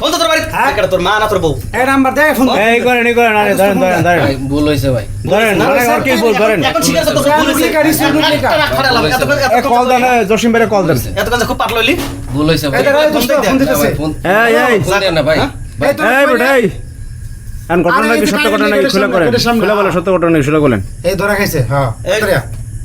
Phone তো তোর বাড়ি হ্যাঁ? তোর মা না তোর বউ। এই নাম্বার দে ফোন এই করেন এই করেন আরে ধরেন ধরেন ধরেন। ভুল হয়েছে ভাই। ধরেন আর কি বল ধরেন। এখন তো এ কল দেন জসিম ভাইরে কল দেন এত কাছে খুব ভুল হয়েছে ভাই। এই দাঁড়া, দোস্ত, ফোন দিতেছে। এই এই ফোন দেন না ভাই। হ্যাঁ? এই এই এই এখন ঘটনা নাকি সত্য ঘটনা নাকি খুলে করেন খুলে বলেন হ্যাঁ। সত্য ঘটনা নাকি খুলে বলেন। এই ধরা খাইছে হ্যাঁ এই, ধরিয়া।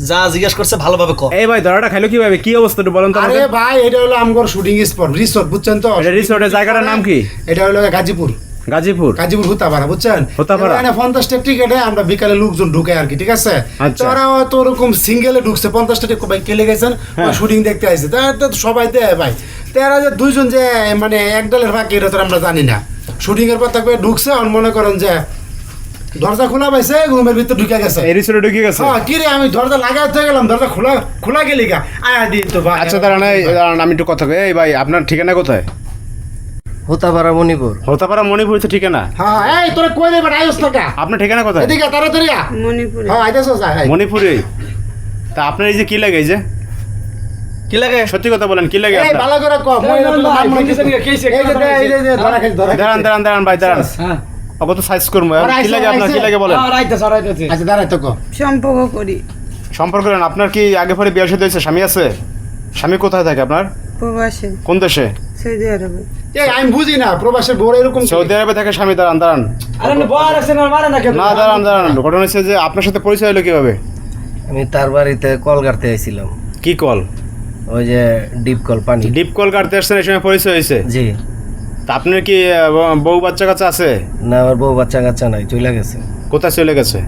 যা জিজ্ঞেস করছে ভালোভাবে ক। এই ভাই ধরাটা খাইলো কীভাবে? কি অবস্থা বলেন তো আরে ভাই এটা হলো আমগর শুটিং স্পট রিসোর্ট বুঝছেন তো? এটা রিসোর্টের জায়গাটার নাম কি? এটা হলো গাজীপুর। গাজীপুর? গাজীপুর হুতাপাড়া বুঝছেন? হুতাপাড়া। পঞ্চাশটা টিকেটে আমরা বিকালে লোকজন ঢুকে আর কি ঠিক আছে? আচ্ছা। তো ওরা ওরকম সিঙ্গেলে ঢুকছে পঞ্চাশটা টিকেট ভাই কেলে গেছেন? হ্যাঁ। শুটিং দেখতে আসছে তা সবাই দেয় ভাই। তো এরা যে দুইজন যে মানে এক দলের ভাগ এটা তো আমরা জানি না। শুটিং এর পর তাকে ঢুকছে আর মনে করেন যে দরজা খোলা পাইছে রুমের ভিতরে ঢুকে গেছে। এই রিসোর্টে ঢুকে গেছে? হ্যাঁ কি রে আমি দরজা লাগাতে গেলাম দরজা খোলা খোলা গেলি গা। আয়া দি তো ভাই আচ্ছা দাঁড়ান এই দাঁড়ান, আমি একটু কথা কই। এই ভাই আপনার ঠিকানা কোথায়? হোতাপাড়া মণিপুর। হতাপাড়া মণিপুর তো ঠিকানা? হ্যাঁ এই তোরা কই রে বেটা আইস টাকা আপনার ঠিকানা কোথায়? এদিকে তাড়াতাড়ি আ মণিপুরে। হ্যাঁ আইতাছ যা হাই মণিপুরে? তা আপনার এই যে কি লাগে এই যে? কি লাগে? সত্যি কথা বলেন কি লাগে এই ভালো করে কম মই এটা নাম মনে কিছু এই যে এই যে যে ধরা খাইছে ধরা দাঁড়ান দাঁড়ান দাঁড়ান ভাই দাঁড়ান। সাইজ করব কি লাগে আপনার কি লাগে বলেন? আচ্ছা দাঁড়াই তো সম্পর্ক করি। সম্পর্ক করেন আপনার কি আগে পরে বিয়ে সাথে হয়েছে? স্বামী আছে? স্বামী কোথায় থাকে আপনার? প্রবাসে। কোন দেশে? সৌদি আরবে। এই আমি বুঝি না প্রবাসের বড় এরকম সৌদি আরবে থাকে স্বামী দাঁড়ান দাঁড়ান। না দাঁড়ান দাঁড়ান। ঘটনা হচ্ছে যে আপনার সাথে পরিচয় হলো কীভাবে? আমি তার বাড়িতে কল কাটতে আইছিলাম কি কল? ওই যে ডিপ কল পানি। ডিপ কল কাটতে আসছেন এই সময় পরিচয় হয়েছে? জি। তা আপনার কি বউ বাচ্চা কাচ্চা আছে? না আমার বউ বাচ্চা কাচ্চা নাই চলে গেছে। কোথায় চলে গেছে?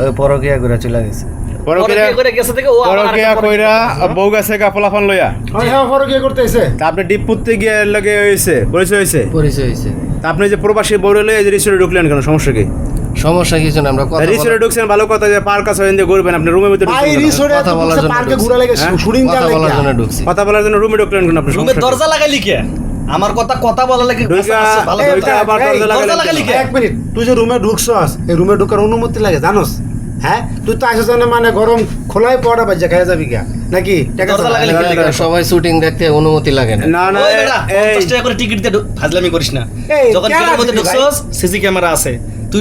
ওই পরকিয়া করে চলে গেছে। পরকিয়া করে গেছে থেকে ও আবার পরকিয়া কইরা বউ গেছে গা পোলাফান লইয়া। হ্যাঁ হ্যাঁ পরে কি করতেছে। তা আপনি ডিপ পুততে গিয়ে লাগে হয়েছে পরিচয় হয়েছে পরিচয় হয়েছে তা আপনি যে প্রবাসী বউ লইয়া যে রিসোর্টে ঢুকলেন কেন সমস্যা কি? সমস্যা কিছু না আমরা কথা রিসোর্টে ঢুকছেন ভালো কথা যে পার্ক আছে ঘুরবেন আপনি রুমের ভিতরে ভাই রিসোর্টে কথা বলার জন্য পার্কে। ঘুরা লাগে হ্যাঁ? শুটিং কথা বলার জন্য ঢুকছি। কথা বলার জন্য রুমে ঢুকলেন কেন আপনি রুমে দরজা লাগাইলি কে? আমার কথা কথা বলা। লাগে? এক মিনিট তুই যে রুমে ঢুকছস এই রুমে ঢুকার অনুমতি লাগে জানোস? হ্যাঁ? তুই তো আসিস না মানে গরম খোলাই পড়া বাজে খাই যাবি গা। নাকি? সবাই শুটিং দেখতে অনুমতি লাগে না। না না 50 টাকা করে টিকিট দিয়ে ফাজলামি করিস না। যখন মধ্যে ঢুকছস সিসি ক্যামেরা আছে। তুই।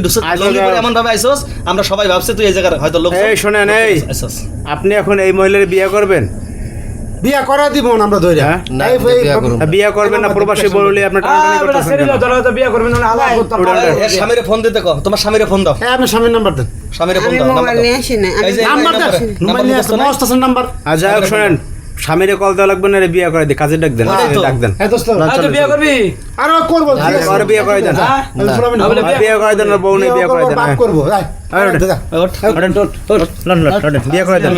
এমন ভাবে আইছস আমরা সবাই ভাবছে তুই এই জায়গার হয়তো লোক এই শোনেন এই। আপনি এখন এই মহিলার বিয়ে করবেন? বিয়া করা দিব না আমরা ধরে হ্যাঁ? না, বিয়া বিয়ে করবেন না প্রবাসী বললে আপনি টানাটানি করতেছেন কেন? এর স্বামীরে ফোন দিতে কো তোমার স্বামীরে ফোন দাও হ্যাঁ আপনি স্বামীর নাম্বার দেন স্বামীরে ফোন দাও মোবাইল নিয়ে আসি না আমি নাম্বার নাম্বার দেন নাম্বার মোবাইল নিয়ে আসতে মুখস্থ নাই? মস্ত আছে নাম্বার যাই হোক শোনেন স্বামীরে কল দেওয়া লাগবে না রে বিয়ে করে দিই কাজে ডাক দেন। ডাক দেন বিয়ে করবি আর করব আরে বিয়ে করে দেন হ্যাঁ, না। না। বিয়ে করে দেন আর বউ নেই বিয়ে করে দেন হ্যাঁ। করব বিয়ে করে দেন